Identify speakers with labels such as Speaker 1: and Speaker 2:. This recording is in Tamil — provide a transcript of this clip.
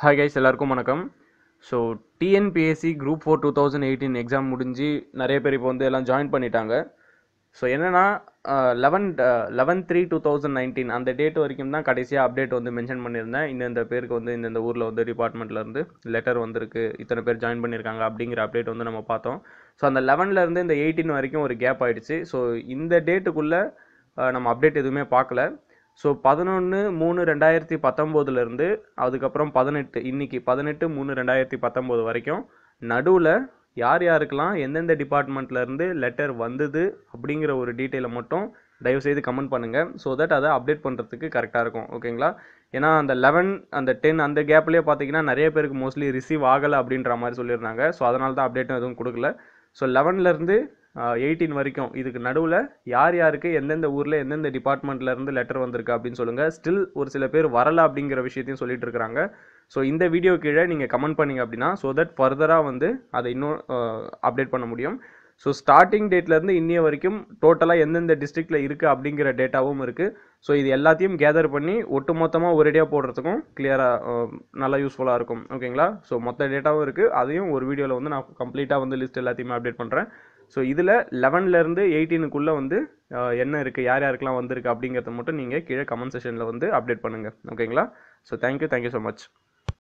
Speaker 1: ஹாய் கைஸ் எல்லாருக்கும் வணக்கம். So TNPSC group four two thousand eighteen exam முடிஞ்சு நிறைய பேர் இப்போ வந்து எல்லாம் ஜாயின் பண்ணிட்டாங்க. ஸோ என்னென்னா eleven eleven three two thousand nineteen அந்த டேட் வரைக்கும் தான் கடைசியாக அப்டேட் வந்து மென்ஷன் பண்ணியிருந்தேன். இந்தந்த பேருக்கு வந்து இந்தந்த ஊரில் வந்து டிபார்ட்மெண்ட்லேருந்து லெட்டர் வந்திருக்கு இத்தனை பேர் ஜாயின் பண்ணியிருக்காங்க அப்படிங்கிற அப்டேட் வந்து நம்ம பார்த்தோம். ஸோ அந்த லெவன்லேருந்து இந்த எயிட்டீன் வரைக்கும் ஒரு கேப் ஆகிடுச்சு ஸோ இந்த டேட்டுக்குள்ளே நம்ம அப்டேட் எதுவுமே பார்க்கல. ஸோ பதினொன்று மூணு ரெண்டாயிரத்தி பத்தொம்போதுலேருந்து அதுக்கப்புறம் பதினெட்டு இன்னைக்கு பதினெட்டு மூணு ரெண்டாயிரத்தி பத்தொம்போது வரைக்கும் நடுவில் யார் யாருக்கெல்லாம் எந்தெந்த டிபார்ட்மெண்ட்லேருந்து லெட்டர் வந்தது அப்படிங்கிற ஒரு டீட்டெயிலை மட்டும் தயவுசெய்து கமெண்ட் பண்ணுங்கள் ஸோ தட் அதை அப்டேட் பண்ணுறதுக்கு கரெக்டாக இருக்கும். ஓகேங்களா ஏன்னா அந்த லெவன் அந்த டென் அந்த கேப்லேயே பார்த்தீங்கன்னா நிறைய பேருக்கு மோஸ்ட்லி ரிசீவ் ஆகலை அப்படின்ற மாதிரி சொல்லியிருந்தாங்க. ஸோ அதனால தான் அப்டேட்டும் எதுவும் கொடுக்கல. ஸோ லெவன்லேருந்து எயிட்டீன் வரைக்கும். இதுக்கு நடுவில் யார் யாருக்கு எந்தெந்த ஊரில் எந்தெந்த டிபார்ட்மெண்ட்லேருந்து லெட்டர் வந்திருக்கு அப்படின்னு சொல்லுங்கள் ஸ்டில் ஒரு சில பேர் வரல அப்படிங்கிற விஷயத்தையும் சொல்லிட்டு இருக்கிறாங்க. ஸோ இந்த வீடியோ கீழே நீங்கள் கமெண்ட் பண்ணீங்க அப்படின்னா ஸோ தட் ஃபர்தராக வந்து அதை இன்னும் அப்டேட் பண்ண முடியும். ஸோ ஸ்டார்டிங் டேட்லேருந்து இன்னைய வரைக்கும் டோட்டலாக எந்தெந்த டிஸ்ட்ரிக்டில் இருக்குது அப்படிங்கிற டேட்டாவும் இருக்குது ஸோ இது எல்லாத்தையும் கேதர் பண்ணி ஒட்டு மொத்தமாக ஒரேடியாக போடுறதுக்கும் கிளியராக நல்லா யூஸ்ஃபுல்லாக இருக்கும். ஓகேங்களா ஸோ மொத்த டேட்டாவும் இருக்குது அதையும் ஒரு வீடியோவில் வந்து நான் கம்ப்ளீட்டாக வந்து லிஸ்ட் எல்லாத்தையுமே அப்டேட் பண்ணுறேன் ஸோ இதில் லெவன்லேருந்து எயிட்டீனுக்குள்ளே வந்து என்ன இருக்குது யார் யாருக்கெல்லாம் வந்திருக்கு அப்படிங்கிறத மட்டும் நீங்கள் கீழே கமெண்ட் செஷனில் வந்து அப்டேட் பண்ணுங்கள் ஓகேங்களா so thank you thank you so much